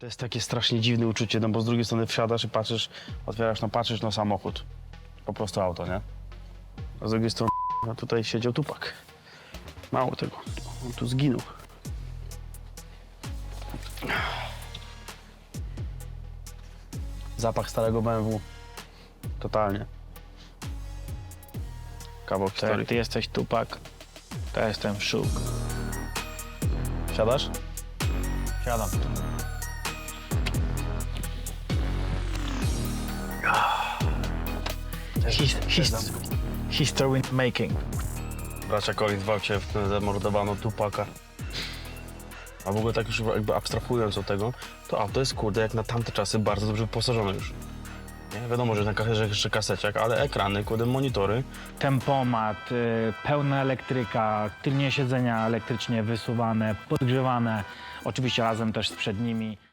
To jest takie strasznie dziwne uczucie, no bo z drugiej strony wsiadasz i patrzysz, otwierasz, no patrzysz, no samochód. Po prostu auto, nie? A z drugiej strony, no tutaj siedział tupak. Mało tego, on tu zginął. Zapach starego BMW. Totalnie. Kawał To jak historii. ty jesteś tupak, to ja jestem szuk. Siadasz? Siadam. His, his, history making. Bracia Collins w aucie w zamordowano Tupaka. A w ogóle tak już jakby abstrahując od tego, to auto jest kurde jak na tamte czasy bardzo dobrze wyposażone już. Nie? Wiadomo, że na kamerze jeszcze kaseciak, ale ekrany, kurde monitory. Tempomat, y, pełna elektryka, tylnie siedzenia elektrycznie wysuwane, podgrzewane. Oczywiście razem też z przednimi.